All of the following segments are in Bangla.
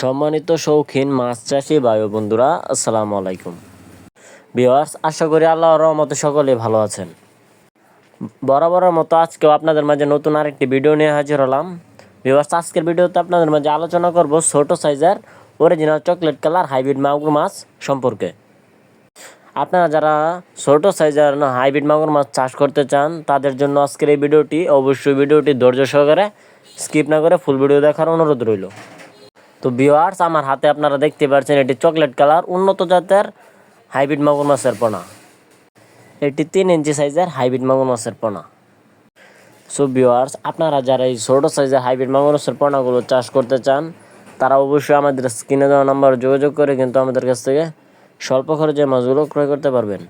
সম্মানিত শৌখিন মাছ চাষি বায়ু বন্ধুরা, আসসালামু আলাইকুম। বিওয়ার্স আশা করি আল্লাহর রহমতে সকলে ভালো আছেন। বরাবরের মতো আজকেও আপনাদের মাঝে নতুন আরেকটি ভিডিও নিয়ে হাজির হলাম। বিওয়ার্স আজকের ভিডিওতে আপনাদের মাঝে আলোচনা করব ছোট সাইজের অরিজিনাল চকলেট কালার হাইব্রিড মাগুর মাছ সম্পর্কে। আপনারা যারা ছোট সাইজের হাইব্রিড মাগুর মাছ চাষ করতে চান, তাদের জন্য আজকের এই ভিডিওটি অবশ্যই ভিডিওটি ধৈর্য সহকারে স্কিপ না করে ফুল ভিডিও দেখার অনুরোধ রইল। তো বিওয়ার্স আমার হাতে আপনারা দেখতে পাচ্ছেন এটি চকলেট কালার উন্নত জাতের হাইব্রিড মাগুর মাছের পোনা। এটি তিন ইঞ্চি সাইজের হাইব্রিড মাগুর মাছের পোনা। সো ভিওয়ার্স আপনারা যারা এই ছোটো সাইজের হাইব্রিড মাগুর মাছের পোনাগুলো চাষ করতে চান, তারা অবশ্যই আমাদের স্ক্রিনে দেওয়া নাম্বার যোগাযোগ করে কিন্তু আমাদের কাছ থেকে স্বল্প খরচে মাছগুলো ক্রয় করতে পারবেন।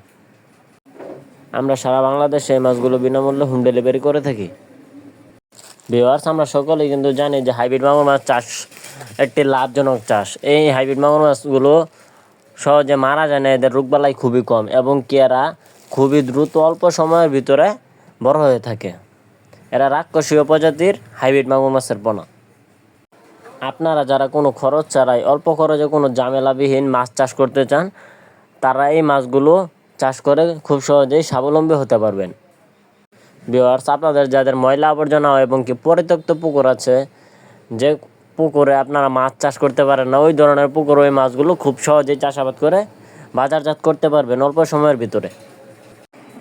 আমরা সারা বাংলাদেশে এই মাছগুলো বিনামূল্যে হোম ডেলিভারি করে থাকি। ভিওয়ার্স আমরা সকলেই কিন্তু জানি যে হাইব্রিড মাগুর মাছ চাষ একটি লাভজনক চাষ। এই হাইব্রিড মাগুর মাছগুলো সহজে মারা যায় না, এদের রোগবালাই খুবই কম এবং কি এরা খুবই দ্রুত অল্প সময়ের ভিতরে বড় হয়ে থাকে। এরা রাক্ষসীয় প্রজাতির হাইব্রিড মাগুর মাছের পোনা। আপনারা যারা কোনো খরচ ছাড়াই, অল্প খরচে কোনো ঝামেলাবিহীন মাছ চাষ করতে চান, তারা এই মাছগুলো চাষ করে খুব সহজেই স্বাবলম্বী হতে পারবেন। ভিওয়ার্স আপনাদের যাদের ময়লা আবর্জনা এবং কি পরিত্যক্ত পুকুর আছে, যে পুকুরে আপনারা মাছ চাষ করতে পারেন না, ওই ধরনের পুকুর, ওই মাছগুলো খুব সহজেই চাষাবাদ করে বাজারজাত করতে পারবেন অল্প সময়ের ভিতরে।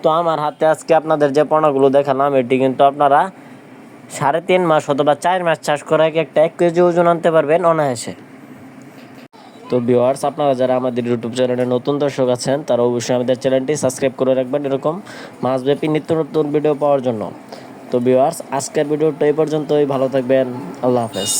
তো আমার হাতে আজকে আপনাদের যে পোনাগুলো দেখালাম, এটি কিন্তু আপনারা সাড়ে তিন মাস অথবা চার মাস চাষ করে একটা এক কেজি ওজন আনতে পারবেন অনায়াসে। তো ভিওয়ার্স আপনারা যারা আমাদের ইউটিউব চ্যানেলে নতুন দর্শক আছেন, তারা অবশ্যই আমাদের চ্যানেলটি সাবস্ক্রাইব করে রাখবেন এরকম মাসব্যাপী নিত্য নতুন ভিডিও পাওয়ার জন্য। তো ভিওয়ার্স আজকের ভিডিওটা এই পর্যন্তই। ভালো থাকবেন। আল্লাহ হাফেজ।